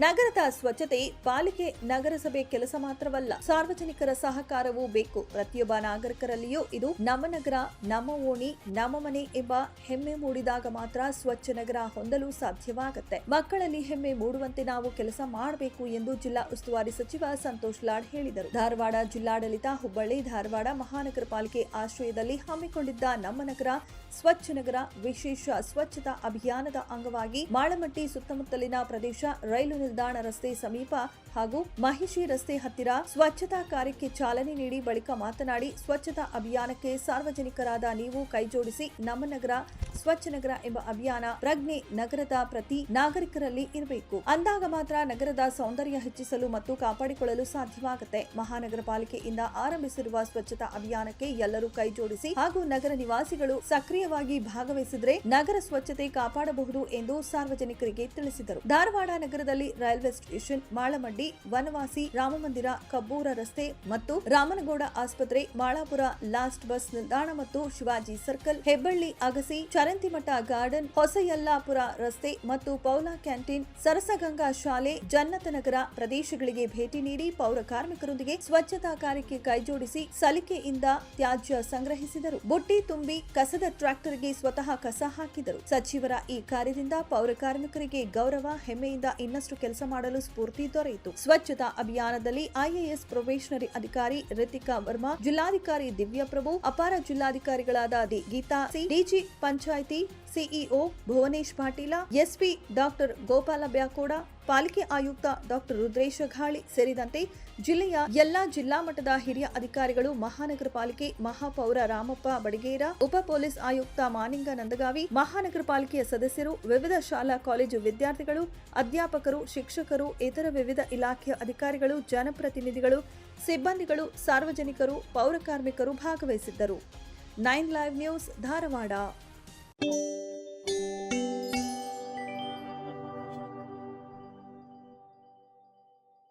ನಗರದ ಸ್ವಚ್ಛತೆ ಪಾಲಿಕೆ ನಗರಸಭೆ ಕೆಲಸ ಮಾತ್ರವಲ್ಲ, ಸಾರ್ವಜನಿಕರ ಸಹಕಾರವೂ ಬೇಕು. ಪ್ರತಿಯೊಬ್ಬ ನಾಗರಿಕರಲ್ಲಿಯೂ ಇದು ನಮ್ಮ ನಗರ, ನಮ್ಮ ಓಣಿ, ನಮ್ಮ ಮನೆ ಎಂಬ ಹೆಮ್ಮೆ ಮೂಡಿದಾಗ ಮಾತ್ರ ಸ್ವಚ್ಛ ನಗರ ಹೊಂದಲು ಸಾಧ್ಯವಾಗುತ್ತೆ. ಮಕ್ಕಳಲ್ಲಿ ಹೆಮ್ಮೆ ಮೂಡುವಂತೆ ನಾವು ಕೆಲಸ ಮಾಡಬೇಕು ಎಂದು ಜಿಲ್ಲಾ ಉಸ್ತುವಾರಿ ಸಚಿವ ಸಂತೋಷ್ ಲಾಡ್ ಹೇಳಿದರು. ಧಾರವಾಡ ಜಿಲ್ಲಾಡಳಿತ ಹುಬ್ಬಳ್ಳಿ, ಧಾರವಾಡ ಮಹಾನಗರ ಪಾಲಿಕೆ ಆಶ್ರಯದಲ್ಲಿ ಹಮ್ಮಿಕೊಂಡಿದ್ದ ನಮ್ಮ ನಗರ ಸ್ವಚ್ಛ ನಗರ ವಿಶೇಷ ಸ್ವಚ್ಛತಾ ಅಭಿಯಾನದ ಅಂಗವಾಗಿ ಮಾಳಮಟ್ಟಿ ಸುತ್ತಮುತ್ತಲಿನ ಪ್ರದೇಶ ರೈಲು ನಿಲ್ದಾಣ ರಸ್ತೆ ಸಮೀಪ ಹಾಗೂ ಮಹಿಷಿ ರಸ್ತೆ ಹತ್ತಿರ ಸ್ವಚ್ಛತಾ ಕಾರ್ಯಕ್ಕೆ ಚಾಲನೆ ನೀಡಿ ಬಳಿಕ ಮಾತನಾಡಿ, ಸ್ವಚ್ಛತಾ ಅಭಿಯಾನಕ್ಕೆ ಸಾರ್ವಜನಿಕರಾದ ನೀವು ಕೈಜೋಡಿಸಿ ನಮ್ಮ ನಗರ ಸ್ವಚ್ಛ ನಗರ ಎಂಬ ಅಭಿಯಾನ ಪ್ರಜ್ಞೆ ನಗರದ ಪ್ರತಿ ನಾಗರಿಕರಲ್ಲಿ ಇರಬೇಕು. ಅಂದಾಗ ಮಾತ್ರ ನಗರದ ಸೌಂದರ್ಯ ಹೆಚ್ಚಿಸಲು ಮತ್ತು ಕಾಪಾಡಿಕೊಳ್ಳಲು ಸಾಧ್ಯವಾಗುತ್ತೆ. ಮಹಾನಗರ ಪಾಲಿಕೆಯಿಂದ ಆರಂಭಿಸಿರುವ ಸ್ವಚ್ಛತಾ ಅಭಿಯಾನಕ್ಕೆ ಎಲ್ಲರೂ ಕೈಜೋಡಿಸಿ ಹಾಗೂ ನಗರ ನಿವಾಸಿಗಳು ಸಕ್ರಿಯವಾಗಿ ಭಾಗವಹಿಸಿದ್ರೆ ನಗರ ಸ್ವಚ್ಛತೆ ಕಾಪಾಡಬಹುದು ಎಂದು ಸಾರ್ವಜನಿಕರಿಗೆ ತಿಳಿಸಿದರು. ಧಾರವಾಡ ನಗರದಲ್ಲಿ ರೈಲ್ವೆ ಸ್ಟೇಷನ್ ಮಾಳಮಡ್ಡಿ ವನವಾಸಿ, ರಾಮಮಂದಿರ, ಕಬ್ಬೂರ ರಸ್ತೆ ಮತ್ತು ರಾಮನಗೌಡ ಆಸ್ಪತ್ರೆ, ಮಾಳಾಪುರ ಲಾಸ್ಟ್ ಬಸ್ ನಿಲ್ದಾಣ ಮತ್ತು ಶಿವಾಜಿ ಸರ್ಕಲ್, ಹೆಬ್ಬಳ್ಳಿ, ಅಗಸಿ, ಚರಂತಿಮಠ ಗಾರ್ಡನ್, ಹೊಸಯಲ್ಲಾಪುರ ರಸ್ತೆ ಮತ್ತು ಪೌಲಾ ಕ್ಯಾಂಟೀನ್, ಸರಸಗಂಗಾ ಶಾಲೆ, ಜನ್ನತನಗರ ಪ್ರದೇಶಗಳಿಗೆ ಭೇಟಿ ನೀಡಿ ಪೌರ ಕಾರ್ಮಿಕರೊಂದಿಗೆ ಸ್ವಚ್ಛತಾ ಕಾರ್ಯಕ್ಕೆ ಕೈಜೋಡಿಸಿ ಸಲಿಕೆಯಿಂದ ತ್ಯಾಜ್ಯ ಸಂಗ್ರಹಿಸಿದರು. ಬುಟ್ಟಿ ತುಂಬಿ ಕಸದ ಟ್ರ್ಯಾಕ್ಟರ್ಗೆ ಸ್ವತಃ ಕಸ ಹಾಕಿದರು. ಸಚಿವರ ಈ ಕಾರ್ಯದಿಂದ ಪೌರ ಕಾರ್ಮಿಕರಿಗೆ ಗೌರವ, ಹೆಮ್ಮೆಯಿಂದ ಇನ್ನಷ್ಟು ಕೆಲಸ ಮಾಡಲು ಸ್ಫೂರ್ತಿ ದೊರೆಯಿತು. ಸ್ವಚ್ಛತಾ ಅಭಿಯಾನದಲ್ಲಿ ಐಎಎಸ್ ಪ್ರೊಬೇಷನರಿ ಅಧಿಕಾರಿ ರಿತಿಕಾ ವರ್ಮಾ, ಜಿಲ್ಲಾಧಿಕಾರಿ ದಿವ್ಯಪ್ರಭು ಅಪಾರ ಜಿಲ್ಲಾಧಿಕಾರಿಗಳಾದ ದಿ ಗೀತಾ ಸಿ ಡಿಜಿ panchayat CEO Bhuvanesh Patil, SP doctor Gopal Byakod ಪಾಲಿಕೆ ಆಯುಕ್ತ ಡಾಕ್ಟರ್ ರುದ್ರೇಶ ಘಾಳಿ ಸೇರಿದಂತೆ ಜಿಲ್ಲೆಯ ಎಲ್ಲಾ ಜಿಲ್ಲಾ ಮಟ್ಟದ ಹಿರಿಯ ಅಧಿಕಾರಿಗಳು, ಮಹಾನಗರ ಪಾಲಿಕೆ ಮಹಾಪೌರ ರಾಮಪ್ಪ ಬಡಗೇರ, ಉಪ ಪೊಲೀಸ್ ಆಯುಕ್ತ ಮಾನಿಂಗ ನಂದಗಾವಿ, ಮಹಾನಗರ ಪಾಲಿಕೆಯ ಸದಸ್ಯರು, ವಿವಿಧ ಶಾಲಾ ಕಾಲೇಜು ವಿದ್ಯಾರ್ಥಿಗಳು, ಅಧ್ಯಾಪಕರು, ಶಿಕ್ಷಕರು, ಇತರ ವಿವಿಧ ಇಲಾಖೆಯ ಅಧಿಕಾರಿಗಳು, ಜನಪ್ರತಿನಿಧಿಗಳು, ಸಿಬ್ಬಂದಿಗಳು, ಸಾರ್ವಜನಿಕರು, ಪೌರ ಕಾರ್ಮಿಕರು ಭಾಗವಹಿಸಿದ್ದರು. Nine live news Dharwad. Thank you.